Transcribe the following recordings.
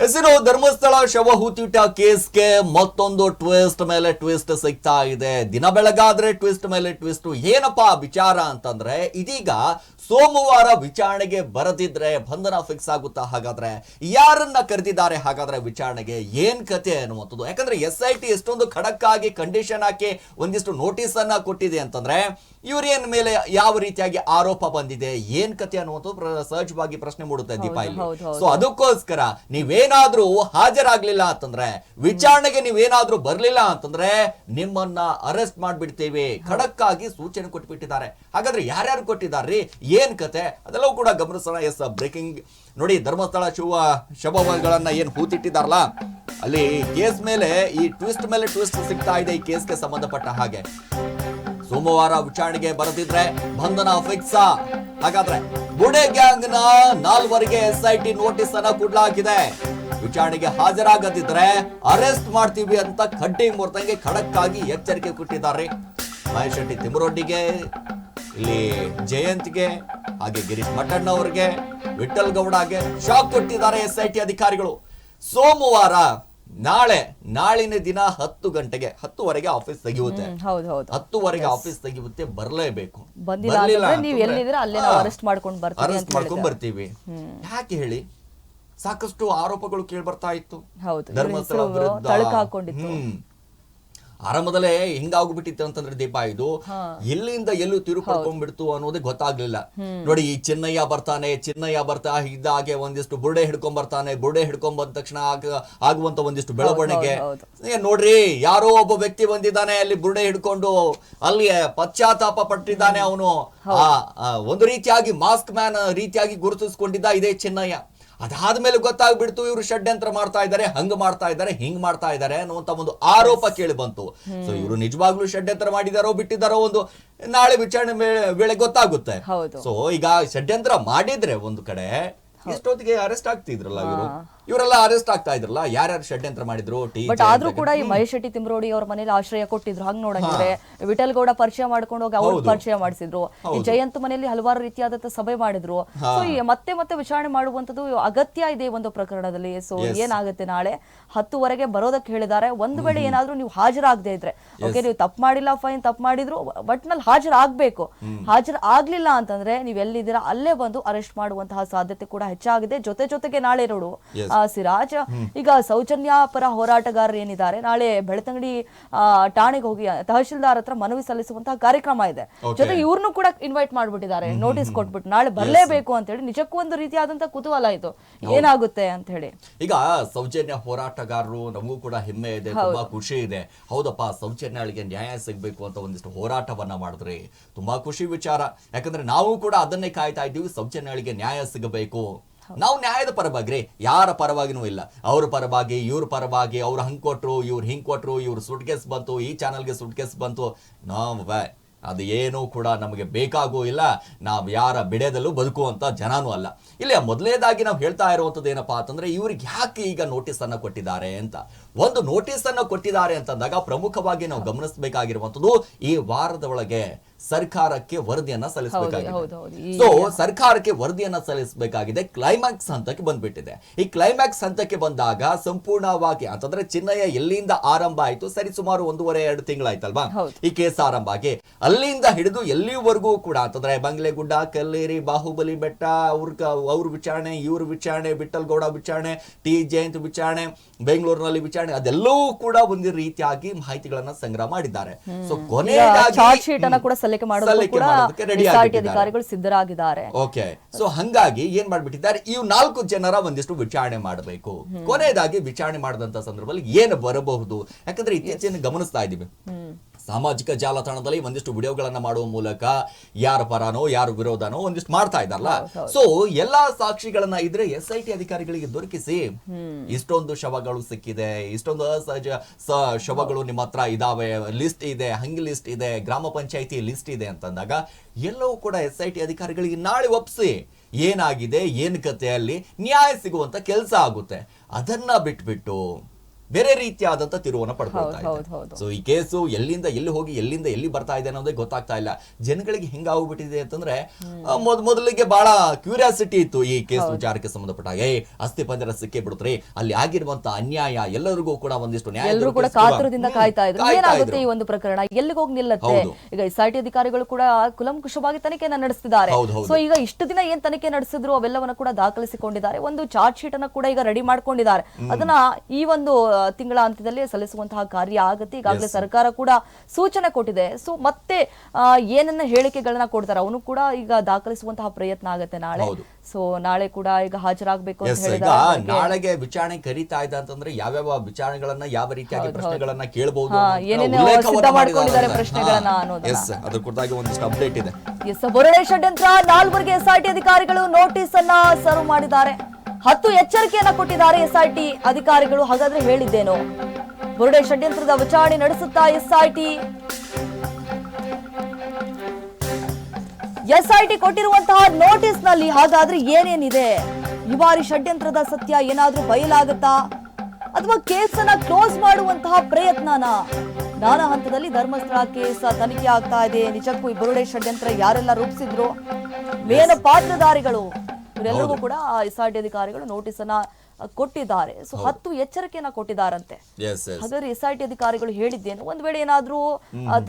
ಹೆಸರು ಧರ್ಮಸ್ಥಳ ಶವ ಹೂತಿಟ ಕೇಸ್ಗೆ ಮತ್ತೊಂದು ಟ್ವಿಸ್ಟ್ ಮೇಲೆ ಟ್ವಿಸ್ಟ್ ಸಿಗ್ತಾ ಇದೆ. ದಿನ ಬೆಳಗಾದ್ರೆ ಟ್ವಿಸ್ಟ್ ಮೇಲೆ ಟ್ವಿಸ್ಟ್. ಏನಪ್ಪಾ ವಿಚಾರ ಅಂತಂದ್ರೆ, ಇದೀಗ ಸೋಮವಾರ ವಿಚಾರಣೆಗೆ ಬರದಿದ್ರೆ ಬಂಧನ ಫಿಕ್ಸ್ ಆಗುತ್ತಾ ಹಾಗಾದ್ರೆ? ಯಾರನ್ನ ಕರೆದಿದ್ದಾರೆ ಹಾಗಾದ್ರೆ ವಿಚಾರಣೆಗೆ? ಏನ್ ಕತೆ ಅನ್ನುವಂಥದ್ದು. ಯಾಕಂದ್ರೆ ಎಸ್ ಐ ಟಿ ಎಷ್ಟೊಂದು ಖಡಕ್ ಕಂಡೀಷನ್ ಹಾಕಿ ಒಂದಿಷ್ಟು ನೋಟಿಸ್ ಅನ್ನ ಕೊಟ್ಟಿದೆ ಅಂತಂದ್ರೆ ಇವ್ರೇನ್ ಮೇಲೆ ಯಾವ ರೀತಿಯಾಗಿ ಆರೋಪ ಬಂದಿದೆ ಏನ್ ಕತೆ ಅನ್ನುವಂಥದ್ದು ಸಹಜವಾಗಿ ಪ್ರಶ್ನೆ ಮೂಡುತ್ತೆ ದೀಪಾ ಇಲ್ಲಿ. ಸೊ ಅದಕ್ಕೋಸ್ಕರ ನೀವೇನಾದ್ರೂ ಹಾಜರಾಗ್ಲಿಲ್ಲ ಅಂತಂದ್ರೆ ವಿಚಾರಣೆಗೆ ನೀವೇನಾದ್ರೂ ಬರ್ಲಿಲ್ಲ ಅಂತಂದ್ರೆ ನಿಮ್ಮನ್ನ ಅರೆಸ್ಟ್ ಮಾಡ್ಬಿಡ್ತೇವೆ. ಖಡಕ್ ಆಗಿ ಸೂಚನೆ ಕೊಟ್ಬಿಟ್ಟಿದ್ದಾರೆ. ಹಾಗಾದ್ರೆ ಯಾರ್ಯಾರು ಕೊಟ್ಟಿದ್ದಾರ್ರಿ? ಏನ್ ಕತೆ? ಅದೆಲ್ಲವೂ ಕೂಡ ಗಮನಿಸೋಣ. ಎಸ್ ಬ್ರೇಕಿಂಗ್ ನೋಡಿ ಧರ್ಮಸ್ಥಳ ಶಿವ ಶವಗಳನ್ನ ಏನ್ ಹೂತಿಟ್ಟಿದಾರಲ್ಲ ಅಲ್ಲಿ ಕೇಸ್ ಮೇಲೆ ಈ ಟ್ವಿಸ್ಟ್ ಮೇಲೆ ಟ್ವಿಸ್ಟ್ ಸಿಗ್ತಾ ಇದೆ ಈ ಕೇಸ್ಗೆ ಸಂಬಂಧಪಟ್ಟ ಹಾಗೆ. ಸೋಮವಾರ ವಿಚಾರಣೆಗೆ ಬರದಿದ್ರೆ ಬಂಧನ ಫಿಕ್ಸ್. ಹಾಗಾದ್ರೆ ಗುಡೆ ಗ್ಯಾಂಗ್ನ ನಾಲ್ವರಿಗೆ ಎಸ್ ಐ ಟಿ ನೋಟಿಸ್ ಅನ್ನ ಕೊಡ್ಲಾಗಿದೆ. ವಿಚಾರಣೆಗೆ ಹಾಜರಾಗದಿದ್ರೆ ಅರೆಸ್ಟ್ ಮಾಡ್ತೀವಿ ಅಂತ ಕಡ್ಡಿ ಮುರ್ತಂಗೆ ಖಡಕ್ ಆಗಿ ಎಚ್ಚರಿಕೆ ಕೊಟ್ಟಿದ್ದಾರೆ. ಮಹೇಶ್ ಶೆಟ್ಟಿ ತಿಮ್ಮರೊಡ್ಡಿಗೆ, ಇಲ್ಲಿ ಜಯಂತ್ಗೆ, ಹಾಗೆ ಗಿರೀಶ್ ಮಠಣ್ಣ ಅವರಿಗೆ ವಿಠಲ್ ಗೌಡಗೆ ಶಾಕ್ ಕೊಟ್ಟಿದ್ದಾರೆ ಎಸ್ ಐ ಟಿ ಅಧಿಕಾರಿಗಳು. ಸೋಮವಾರ ನಾಳೆ ನಾಳಿನ ದಿನ ಹತ್ತು ಗಂಟೆಗೆ ಹತ್ತುವರೆಗೆ ಆಫೀಸ್ ತೆಗೆಯುತ್ತೆ. ಹತ್ತುವರೆಗೆ ಆಫೀಸ್ ತೆಗೆಯುತ್ತೆ ಬರಲೇಬೇಕು. ಅರೆಸ್ಟ್ ಮಾಡ್ಕೊಂಡು ಬರ್ತೀವಿ ಯಾಕೆ ಹೇಳಿ? ಸಾಕಷ್ಟು ಆರೋಪಗಳು ಕೇಳಿ ಬರ್ತಾ ಇತ್ತು ಧರ್ಮಸ್ಥಳ ವಿರುದ್ಧ. ಆರಂಭದಲ್ಲೇ ಹೆಂಗಾಗ್ಬಿಟ್ಟಿತ್ತು ಅಂತಂದ್ರೆ ದೀಪ ಇದು. ಎಲ್ಲಿಂದ ಎಲ್ಲೂ ತಿರುಪಡ್ಕೊಂಡ್ಬಿಡ್ತು ಅನ್ನೋದೇ ಗೊತ್ತಾಗ್ಲಿಲ್ಲ. ನೋಡಿ ಈ ಚಿನ್ನಯ್ಯ ಬರ್ತಾನೆ ಚಿನ್ನಯ್ಯ ಬರ್ತಾ ಇದ್ದಾಗೆ ಒಂದಿಷ್ಟು ಬುರ್ಡೆ ಹಿಡ್ಕೊಂಡ್ ಬರ್ತಾನೆ ಬುರುಡೆ ಹಿಡ್ಕೊಂಡ್ ಬಂದ ತಕ್ಷಣ ಆಗುವಂತ ಒಂದಿಷ್ಟು ಬೆಳವಣಿಗೆ. ನೋಡ್ರಿ ಯಾರೋ ಒಬ್ಬ ವ್ಯಕ್ತಿ ಬಂದಿದ್ದಾನೆ ಅಲ್ಲಿ ಬುರ್ಡೆ ಹಿಡ್ಕೊಂಡು ಅಲ್ಲಿ ಪಶ್ಚಾತ್ತಾಪ ಪಟ್ಟಿದ್ದಾನೆ ಅವನು. ಒಂದು ರೀತಿಯಾಗಿ ಮಾಸ್ಕ್ ಮ್ಯಾನ್ ರೀತಿಯಾಗಿ ಗುರುತಿಸ್ಕೊಂಡಿದ್ದ ಇದೇ ಚಿನ್ನಯ್ಯ. ಅದಾದ್ಮೇಲೆ ಗೊತ್ತಾಗ್ಬಿಡ್ತು ಇವರು ಷಡ್ಯಂತ್ರ ಮಾಡ್ತಾ ಇದ್ದಾರೆ ಹಂಗ್ ಮಾಡ್ತಾ ಇದ್ದಾರೆ ಹಿಂಗ್ ಮಾಡ್ತಾ ಇದ್ದಾರೆ ಅನ್ನುವಂತ ಒಂದು ಆರೋಪ ಕೇಳಿ ಬಂತು. ಸೊ ಇವರು ನಿಜವಾಗ್ಲೂ ಷಡ್ಯಂತ್ರ ಮಾಡಿದಾರೋ ಬಿಟ್ಟಿದಾರೋ ಒಂದು ನಾಳೆ ವಿಚಾರಣೆ ವೇಳೆ- ಗೊತ್ತಾಗುತ್ತೆ. ಸೊ ಈಗ ಷಡ್ಯಂತ್ರ ಮಾಡಿದ್ರೆ ಒಂದು ಕಡೆ ಎಷ್ಟೊತ್ತಿಗೆ ಅರೆಸ್ಟ್ ಆಗ್ತಿದ್ರಲ್ಲ ಇವರು? ಇವರೆಲ್ಲ ಅರೆಸ್ಟ್ ಆಗ್ತಾ ಇದ್ರಲ್ಲ ಯಾರ್ಯಾರು ಷಡ್ಯಂತ್ರ ಮಾಡಿದ್ರು ಟಿ ಬಟ್ ಆದ್ರೂ ಕೂಡ ಈ ಮಹೇಶ್ ಶೆಟ್ಟಿ ತಿಮ್ರೋಡಿ ಅವ್ರ ಮನೇಲಿ ಆಶ್ರಯ ಕೊಟ್ಟಿದ್ರು ಹಂಗ್ ನೋಡಂಗಿದ್ರೆ ವಿಠಲ್ ಗೌಡ ಪರಿಚಯ ಮಾಡ್ಕೊಂಡು ಹೋಗಿ ಅವ್ರು ಪರಿಚಯ ಮಾಡಿಸಿದ್ರು. ಈ ಜಯಂತ್ ಮನೆಯಲ್ಲಿ ಹಲವಾರು ರೀತಿಯಾದಂತ ಸಭೆ ಮಾಡಿದ್ರು. ಸೊ ಮತ್ತೆ ಮತ್ತೆ ವಿಚಾರಣೆ ಮಾಡುವಂತದ್ದು ಅಗತ್ಯ ಇದೆ ಒಂದು ಪ್ರಕರಣದಲ್ಲಿ. ಸೊ ಏನಾಗುತ್ತೆ ನಾಳೆ? ಹತ್ತುವರೆಗೆ ಬರೋದಕ್ಕೆ ಹೇಳಿದ್ದಾರೆ. ಒಂದ್ ವೇಳೆ ಏನಾದ್ರೂ ನೀವು ಹಾಜರಾಗದೇ ಇದ್ರೆ. ಓಕೆ ನೀವು ತಪ್ಪು ಮಾಡಿಲ್ಲ ಫೈನ್ ತಪ್ಪು ಮಾಡಿದ್ರು ಬಟ್ನಲ್ಲಿ ಹಾಜರ್ ಹಾಜರ ಆಗ್ಲಿಲ್ಲ ಅಂತಂದ್ರೆ ನೀವ್ ಎಲ್ಲಿದ್ದೀರಾ? ಅಲ್ಲೇ ಬಂದು ಅರೆಸ್ಟ್ ಮಾಡುವಂತಹ ಸಾಧ್ಯತೆ ಕೂಡ ಹೆಚ್ಚಾಗಿದೆ. ಜೊತೆ ಜೊತೆಗೆ ನಾಳೆ ನೋಡು ಸಿರಾಜ್. ಈಗ ಸೌಜನ್ಯ ಪರ ಹೋರಾಟಗಾರರು ಏನಿದ್ದಾರೆ ನಾಳೆ ಬೆಳ್ತಂಗಡಿ ಆ, ಠಾಣೆಗೆ ಹೋಗಿ ತಹಶೀಲ್ದಾರ್ ಹತ್ರ ಮನವಿ ಸಲ್ಲಿಸುವಂತಹ ಕಾರ್ಯಕ್ರಮ ಇದೆ. ಜೊತೆ ಇವ್ರನ್ನೂ ಕೂಡ ಇನ್ವೈಟ್ ಮಾಡ್ಬಿಟ್ಟಿದ್ದಾರೆ ನೋಟಿಸ್ ಕೊಟ್ಬಿಟ್ಟು ನಾಳೆ ಬರಲೇಬೇಕು ಅಂತ ಹೇಳಿ ನಿಜಕ್ಕೂ ಒಂದು ರೀತಿಯಾದಂತಹ ಕುತೂಹಲ ಇದು. ಏನಾಗುತ್ತೆ ಅಂತ ಹೇಳಿ. ಈಗ ಸೌಜನ್ಯ ಹೋರಾಟಗಾರರು ನಮಗೂ ಕೂಡ ಹೆಮ್ಮೆ ಇದೆ ತುಂಬಾ ಖುಷಿ ಇದೆ. ಹೌದಪ್ಪ ಸೌಜನ್ಯಗಳಿಗೆ ನ್ಯಾಯ ಸಿಗಬೇಕು ಅಂತ ಒಂದಿಷ್ಟು ಹೋರಾಟವನ್ನ ಮಾಡಿದ್ರಿ. ತುಂಬಾ ಖುಷಿ ವಿಚಾರ. ಯಾಕಂದ್ರೆ ನಾವು ಕೂಡ ಅದನ್ನೇ ಕಾಯ್ತಾ ಇದ್ದೀವಿ ಸೌಜನ್ಯಗಳಿಗೆ ನ್ಯಾಯ ಸಿಗಬೇಕು. ನಾವು ನ್ಯಾಯದ ಪರವಾಗಿ ಯಾರ ಪರವಾಗಿನೂ ಇಲ್ಲ. ಅವ್ರ ಪರವಾಗಿ, ಇವ್ರ ಪರವಾಗಿ, ಅವ್ರು ಹಂಗೆ ಕೊಟ್ರು, ಇವ್ರು ಹಿಂಗೆ ಕೊಟ್ರು, ಇವ್ರು ಸುಟ್ಕೇಸ್ ಬಂತು, ಈ ಚಾನಲ್ಗೆ ಸುಟ್ಕೇಸ್ ಬಂತು. ನಾವು ಅದು ಏನೂ ಕೂಡ ನಮಗೆ ಬೇಕಾಗೂ ಇಲ್ಲ. ನಾವು ಯಾರ ಬಿಡೆದಲ್ಲೂ ಬದುಕುವಂಥ ಜನನೂ ಅಲ್ಲ. ಇಲ್ಲಿ ಮೊದಲನೇದಾಗಿ ನಾವು ಹೇಳ್ತಾ ಇರುವಂಥದ್ದು ಏನಪ್ಪಾ ಅಂತಂದರೆ, ಇವ್ರಿಗೆ ಯಾಕೆ ಈಗ ನೋಟಿಸನ್ನು ಕೊಟ್ಟಿದ್ದಾರೆ ಅಂತ. ಒಂದು ನೋಟಿಸನ್ನು ಕೊಟ್ಟಿದ್ದಾರೆ ಅಂತಂದಾಗ ಪ್ರಮುಖವಾಗಿ ನಾವು ಗಮನಿಸಬೇಕಾಗಿರುವಂಥದ್ದು ಈ ವಾರದ ಒಳಗೆ ಸರ್ಕಾರಕ್ಕೆ ವರದಿಯನ್ನ ಸಲ್ಲಿಸಬೇಕಾಗಿದೆ. ಸೊ ಸರ್ಕಾರಕ್ಕೆ ವರದಿಯನ್ನ ಸಲ್ಲಿಸಬೇಕಾಗಿದೆ. ಕ್ಲೈಮ್ಯಾಕ್ಸ್ ಹಂತಕ್ಕೆ ಬಂದ್ಬಿಟ್ಟಿದೆ. ಈ ಕ್ಲೈಮ್ಯಾಕ್ಸ್ ಹಂತಕ್ಕೆ ಬಂದಾಗ ಸಂಪೂರ್ಣವಾಗಿ ಅಂತಂದ್ರೆ ಚಿನ್ನಯ್ಯ ಎಲ್ಲಿಂದ ಆರಂಭ ಆಯ್ತು? ಸರಿ ಸುಮಾರು ಒಂದೂವರೆ ಎರಡು ತಿಂಗಳಾಯ್ತಲ್ವಾ. ಈ ಕೇಸ್ ಆರಂಭ ಆಗಿ ಅಲ್ಲಿಂದ ಹಿಡಿದು ಎಲ್ಲಿವರೆಗೂ ಕೂಡ ಅಂತಂದ್ರೆ ಬಂಗ್ಲೆಗುಡ್ಡ ಕಲ್ಲೇರಿ ಬಾಹುಬಲಿ ಬೆಟ್ಟ ಅವ್ರ ಅವ್ರ ವಿಚಾರಣೆ ಇವ್ರ ವಿಚಾರಣೆ ಬಿಟ್ಟಲ್ಗೌಡ ವಿಚಾರಣೆ ಟಿ ಜಯಂತ್ ವಿಚಾರಣೆ ಬೆಂಗಳೂರಿನಲ್ಲಿ ವಿಚಾರಣೆ ಅದೆಲ್ಲವೂ ಕೂಡ ಒಂದು ರೀತಿಯಾಗಿ ಮಾಹಿತಿಗಳನ್ನ ಸಂಗ್ರಹ ಮಾಡಿದ್ದಾರೆ. ಸೊ ಕೊನೆಯದಾಗಿ ಸಲ್ಲಿಕೆ ಮಾಡೋದಕ್ಕೂ ಸಲ್ಲಿಕೆ ಕೂಡ ಮಾಡೋದಕ್ಕೆ ready SRT ಆಗಿದ್ದಾರೆ. ಅಧಿಕಾರಿಗಳು ಸಿದ್ಧರಾಗಿದ್ದಾರೆ. ಓಕೆ ಸೊ ಹಂಗಾಗಿ ಏನ್ ಮಾಡ್ಬಿಟ್ಟಿದ್ದಾರೆ? ಈ ನಾಲ್ಕು ಜನರ ಒಂದಿಷ್ಟು ವಿಚಾರಣೆ ಮಾಡಬೇಕು. ಕೊನೆಯದಾಗಿ ವಿಚಾರಣೆ ಮಾಡಿದಂತ ಸಂದರ್ಭದಲ್ಲಿ ಏನು ಬರಬಹುದು? ಯಾಕಂದ್ರೆ ಇತ್ತೀಚಿನ ಗಮನಿಸ್ತಾ ಇದ್ದೀವಿ. ಸಾಮಾಜಿಕ ಜಾಲತಾಣದಲ್ಲಿ ಒಂದಿಷ್ಟು ವಿಡಿಯೋಗಳನ್ನು ಮಾಡುವ ಮೂಲಕ ಯಾರ ಪರನೋ ಯಾರು ವಿರೋಧನೋ ಒಂದಿಷ್ಟು ಮಾಡ್ತಾ ಇದ್ದಾರಲ್ಲ? ಸೊ ಎಲ್ಲಾ ಸಾಕ್ಷಿಗಳನ್ನ ಇದ್ರೆ ಎಸ್ ಐ ಟಿ ಅಧಿಕಾರಿಗಳಿಗೆ ದೊರಕಿಸಿ ಇಷ್ಟೊಂದು ಶವಗಳು ಸಿಕ್ಕಿದೆ ಇಷ್ಟೊಂದು ಅಸಹಜ ಶವಗಳು ನಿಮ್ಮ ಹತ್ರ ಇದಾವೆ ಲಿಸ್ಟ್ ಇದೆ ಹಂಗ್ ಲಿಸ್ಟ್ ಇದೆ ಗ್ರಾಮ ಪಂಚಾಯತಿ ಲಿಸ್ಟ್ ಇದೆ ಅಂತಂದಾಗ ಎಲ್ಲವೂ ಕೂಡ ಎಸ್ ಐ ಟಿ ಅಧಿಕಾರಿಗಳಿಗೆ ನಾಳೆ ಒಪ್ಸಿ. ಏನಾಗಿದೆ ಏನ್ ಕತೆ ಅಲ್ಲಿ ನ್ಯಾಯ ಸಿಗುವಂತ ಕೆಲಸ ಆಗುತ್ತೆ. ಅದನ್ನ ಬಿಟ್ಬಿಟ್ಟು ಬೇರೆ ರೀತಿಯಾದಂತ ತಿರುವನ್ನು ಪಡ್ಕೊಳ್ತಾ ಇದೆ. ಸೊ ಈ ಕೇಸು ಎಲ್ಲಿಂದ ಎಲ್ಲಿ ಹೋಗಿ ಎಲ್ಲಿಂದ ಎಲ್ಲಿ ಬರ್ತಾ ಇದೆ ಅನ್ನೋದೇ ಗೊತ್ತಾಗ್ತಾ ಇಲ್ಲ. ಜನಗಳಿಗೆ ಹೆಂಗಾಗ್ಬಿಟ್ಟಿದೆ ಅಂತಂದ್ರೆ ಮೊದ್ ಮೊದಲಿಗೆ ಬಹಳ ಕ್ಯೂರಿಯಾಸಿಟಿ ಇತ್ತು ಈ ಕೇಸ್ ವಿಚಾರಕ್ಕೆ ಸಂಬಂಧಪಟ್ಟ ಏ ಅಸ್ಥಿ ಪಂಜರ ಸಿಕ್ಕೇ ಬಿಡುತ್ತೆ ಅಲ್ಲಿ ಆಗಿರುವಂತ ಅನ್ಯಾಯ ಎಲ್ಲರಿಗೂ ಕೂಡ ಒಂದಿಷ್ಟು ನ್ಯಾಯ ಎಲ್ಲರೂ ಕೂಡ ಕಾತುರದಿಂದ ಕಾಯ್ತಾ ಇದ್ರು. ಏನಾಗುತ್ತೆ ಈ ಒಂದು ಪ್ರಕರಣ? ಎಲ್ಲಿಗೆ ಹೋಗಿ ನಿಲ್ಲತ್ತೆ? ಈಗ ಎಸ್ ಆರ್ ಟಿ ಅಧಿಕಾರಿಗಳು ಕೂಡ ಕುಲಂಕುಷವಾಗಿ ತನಿಖೆಯನ್ನ ನಡೆಸ್ತಿದ್ದಾರೆ. ಸೊ ಈಗ ಇಷ್ಟು ದಿನ ಏನ್ ತನಿಖೆ ನಡೆಸಿದ್ರು ಅವೆಲ್ಲವನ್ನ ಕೂಡ ದಾಖಲಿಸಿಕೊಂಡಿದ್ದಾರೆ. ಒಂದು ಚಾರ್ಜ್ ಶೀಟ್ ಅನ್ನ ಕೂಡ ಈಗ ರೆಡಿ ಮಾಡ್ಕೊಂಡಿದ್ದಾರೆ. ಅದನ್ನ ಈ ಒಂದು ತಿಂಗಳ ಅಂತ್ಯದಲ್ಲಿ ಸಲ್ಲಿಸುವಂತಹ ಕಾರ್ಯ ಆಗುತ್ತೆ. ಈಗಾಗಲೇ ಸರ್ಕಾರ ಕೂಡ ಸೂಚನೆ ಕೊಟ್ಟಿದೆ. ಸೊ ಮತ್ತೆ ಏನನ್ನ ಹೇಳಿಕೆಗಳನ್ನ ಕೊಡ್ತಾರೆ. ಅವನು ಕೂಡ ಈಗ ದಾಖಲಿಸುವಂತಹ ಪ್ರಯತ್ನ ಆಗುತ್ತೆ ನಾಳೆ. ಸೊ ನಾಳೆ ಕೂಡ ಈಗ ಹಾಜರಾಗಬೇಕು ಅಂತ ಹೇಳಿದ ನಾಳೆಗೆ ವಿಚಾರಣೆ ಕರೀತಾ ಇದೆ ಅಂತಂದ್ರೆ ಯಾವ್ಯಾವ ವಿಚಾರಣೆಗಳನ್ನ ಯಾವ ರೀತಿಯಾಗಿ ಪ್ರಶ್ನೆಗಳನ್ನ ಕೇಳಬಹುದು ಮಾಡ್ಕೊಂಡಿದ್ದಾರೆ ಪ್ರಶ್ನೆಗಳನ್ನ ಅದ್ರ ಕುರಿತಾಗಿ ಒಂದಿಷ್ಟು ಅಪ್ಡೇಟ್ ಇದೆ. ಎಸ್ ಬೊರಡೆ ಷಡ್ಯಂತ್ರ ನಾಲ್ವರಿಗೆ ಎಸ್ಐಟಿ ಅಧಿಕಾರಿಗಳು ನೋಟಿಸ್ ಅನ್ನ ಸರ್ವ್ ಮಾಡಿದ್ದಾರೆ. ಹತ್ತು ಎಚ್ಚರಿಕೆಯನ್ನ ಕೊಟ್ಟಿದ್ದಾರೆ ಎಸ್ಐಟಿ ಅಧಿಕಾರಿಗಳು. ಹಾಗಾದ್ರೆ ಹೇಳಿದ್ದೇನು? ಬುರುಡೆ ಷಡ್ಯಂತ್ರದ ವಿಚಾರಣೆ ನಡೆಸುತ್ತಾ ಎಸ್ಐಟಿ ಎಸ್ಐಟಿ ಕೊಟ್ಟಿರುವಂತಹ ನೋಟಿಸ್ನಲ್ಲಿ ಹಾಗಾದ್ರೆ ಏನೇನಿದೆ? ಈ ಬಾರಿ ಷಡ್ಯಂತ್ರದ ಸತ್ಯ ಏನಾದ್ರೂ ಬಯಲಾಗುತ್ತಾ? ಅಥವಾ ಕೇಸ್ ಅನ್ನ ಕ್ಲೋಸ್ ಮಾಡುವಂತಹ ಪ್ರಯತ್ನನ? ನಾನಾ ಹಂತದಲ್ಲಿ ಧರ್ಮಸ್ಥಳ ಕೇಸ್ ತನಿಖೆ ಆಗ್ತಾ ಇದೆ. ನಿಜಕ್ಕೂ ಈ ಬುರುಡೆ ಷಡ್ಯಂತ್ರ ಯಾರೆಲ್ಲ ರೂಪಿಸಿದ್ರು? ಮೇನ ಪಾತ್ರಧಾರಿಗಳು. ಇವರೆಲ್ಲರಿಗೂ ಕೂಡ ಎಸ್ ಆರ್ ಟಿ ಅಧಿಕಾರಿಗಳು ನೋಟಿಸ್ ಅನ್ನ ಕೊಟ್ಟಿದ್ದಾರೆ. ಸೊ ಹತ್ತು ಎಚ್ಚರಿಕೆಯನ್ನ ಕೊಟ್ಟಿದ್ದಾರಂತೆ. ಹಾಗಾದ್ರೆ ಎಸ್ ಐ ಟಿ ಅಧಿಕಾರಿಗಳು ಹೇಳಿದ್ದೇನು? ಒಂದ್ ವೇಳೆ ಏನಾದ್ರೂ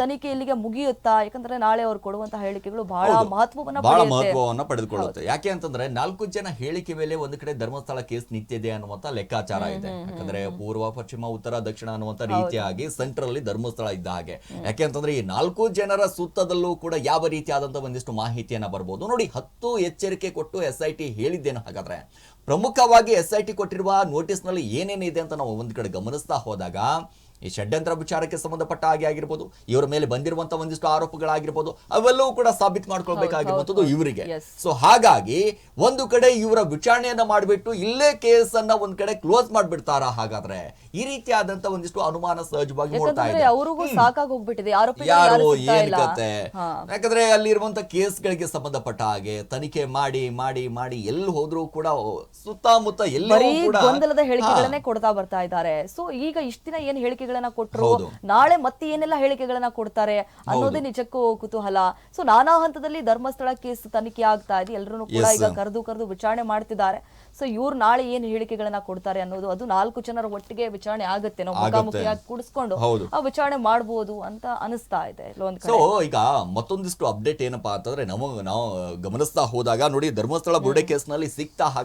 ತನಿಖೆ ಇಲ್ಲಿಗೆ ಮುಗಿಯುತ್ತಾ? ಯಾಕಂದ್ರೆ ನಾಳೆ ಅವ್ರು ಕೊಡುವಂತಹ ಹೇಳಿಕೆಗಳು ಬಹಳ ಮಹತ್ವವನ್ನ ಬಹಳ ಮಹತ್ವವನ್ನ ಪಡೆದುಕೊಳ್ಳುತ್ತೆ. ಯಾಕೆ ಅಂತಂದ್ರೆ ನಾಲ್ಕು ಜನ ಹೇಳಿಕೆ ಮೇಲೆ ಒಂದು ಕಡೆ ಧರ್ಮಸ್ಥಳ ಕೇಸ್ ನಿಂತಿದೆ ಅನ್ನುವಂತ ಲೆಕ್ಕಾಚಾರ ಇದೆ. ಯಾಕಂದ್ರೆ ಪೂರ್ವ ಪಶ್ಚಿಮ ಉತ್ತರ ದಕ್ಷಿಣ ಅನ್ನುವಂತ ರೀತಿಯಾಗಿ ಸೆಂಟ್ರಲ್ ಅಲ್ಲಿ ಧರ್ಮಸ್ಥಳ ಇದ್ದ ಹಾಗೆ. ಯಾಕೆ ಅಂತಂದ್ರೆ ಈ ನಾಲ್ಕು ಜನರ ಸುತ್ತದಲ್ಲೂ ಕೂಡ ಯಾವ ರೀತಿಯಾದಂತ ಒಂದಿಷ್ಟು ಮಾಹಿತಿಯನ್ನ ಬರಬಹುದು ನೋಡಿ ಹತ್ತು ಎಚ್ಚರಿಕೆ ಕೊಟ್ಟು ಎಸ್ ಐ ಟಿ ಹೇಳಿದ್ದೇನು ಹಾಗಾದ್ರೆ? ಪ್ರಮುಖವಾಗಿ ಎಸ್ ಐ ಟಿ ಕೊಟ್ಟಿರುವ ನೋಟಿಸ್ನಲ್ಲಿ ಏನೇನಿದೆ ಅಂತ ನಾವು ಒಂದು ಕಡೆ ಗಮನಿಸ್ತಾ ಹೋದಾಗ ಈ ಷಡ್ಯಂತ್ರ ವಿಚಾರಕ್ಕೆ ಸಂಬಂಧಪಟ್ಟ ಹಾಗೆ ಆಗಿರ್ಬೋದು ಇವರ ಮೇಲೆ ಬಂದಿರುವಂತ ಒಂದಿಷ್ಟು ಆರೋಪಗಳಾಗಿರ್ಬೋದು ಅವೆಲ್ಲವೂ ಕೂಡ ಸಾಬೀತು ಮಾಡ್ಕೊಳ್ಬೇಕಾಗಿರುವಂತದ್ದು ಇವರಿಗೆ. ಸೊ ಹಾಗಾಗಿ ಒಂದು ಕಡೆ ಇವರ ವಿಚಾರಣೆಯನ್ನ ಮಾಡಿಬಿಟ್ಟು ಇಲ್ಲೇ ಕೇಸ್ ಅನ್ನ ಒಂದ್ ಕಡೆ ಕ್ಲೋಸ್ ಮಾಡ್ಬಿಡ್ತಾರ ಹಾಗಾದ್ರೆ? ಈ ರೀತಿಯಾದಂತ ಒಂದಿಷ್ಟು ಅನುಮಾನ ಸಹಜವಾಗಿ ನೋಡ್ತಾ ಇದೆ. ಅವರಿಗೂ ಸಾಕಾಗಿ ಹೋಗ್ಬಿಟ್ಟಿದೆ ಆರೋಪಿಗಳು ಯಾರು ಏನ್ ಕತೆ. ಯಾಕಂದ್ರೆ ಅಲ್ಲಿರುವಂತ ಕೇಸ್ಗಳಿಗೆ ಸಂಬಂಧಪಟ್ಟ ಹಾಗೆ ತನಿಖೆ ಮಾಡಿ ಮಾಡಿ ಮಾಡಿ ಎಲ್ಲಿ ಹೋದ್ರೂ ಕೂಡ ಸುತ್ತಮುತ್ತ ಎಲ್ಲರೂ ಕೂಡ ಗೊಂದಲದ ಹೇಳಿಕೆಗಳನ್ನೇ ಕೊಡ್ತಾ ಬರ್ತಾ ಇದ್ದಾರೆ. ಸೊ ಈಗ ಇಷ್ಟ ದಿನ ಏನ್ ಹೇಳಿಕೆಗಳನ್ನ ಕೊಟ್ಟರು ನಾಳೆ ಮತ್ತೆ ಏನೆಲ್ಲ ಹೇಳಿಕೆಗಳನ್ನ ಕೊಡ್ತಾರೆ ಅನ್ನೋದೇ ನಿಜಕ್ಕೂ ಕುತೂಹಲ. ಸೊ ನಾನಾ ಹಂತದಲ್ಲಿ ಧರ್ಮಸ್ಥಳ ಕೇಸ್ ತನಿಖೆ ಆಗ್ತಾ ಇದೆ. ಎಲ್ಲರೂ ಕೂಡ ಈಗ ಕರೆದು ಕರೆದು ವಿಚಾರಣೆ ಮಾಡ್ತಿದ್ದಾರೆ. ಸೊ ಇವ್ರು ನಾಳೆ ಏನ್ ಹೇಳಿಕೆಗಳನ್ನ ಕೊಡ್ತಾರೆ ಅನ್ನೋದು ಅದು ನಾಲ್ಕು ಜನರ ಒಟ್ಟಿಗೆ ವಿಚಾರಣೆ ಆಗುತ್ತೆ. ನಾವು. ಮುಖಾಮುಖಿಯಾಗಿ ಕೂಡಿಸ್ಕೊಂಡು ಆ ವಿಚಾರಣೆ ಮಾಡಬಹುದು ಅಂತ ಅನಿಸ್ತಾ ಇದೆ ಸೊ ಈಗ ಮತ್ತೊಂದಿಷ್ಟು ಅಪ್ಡೇಟ್ ಏನಪ್ಪಾ ಅಂತಂದ್ರೆ ನಾವು ನಾವು ಗಮನಿಸ್ತಾ ಹೋದಾಗ ನೋಡಿ ಧರ್ಮಸ್ಥಳ ಬುರುಡೆ ಕೇಸ್ನಲ್ಲಿ ಸಿಕ್ತಾ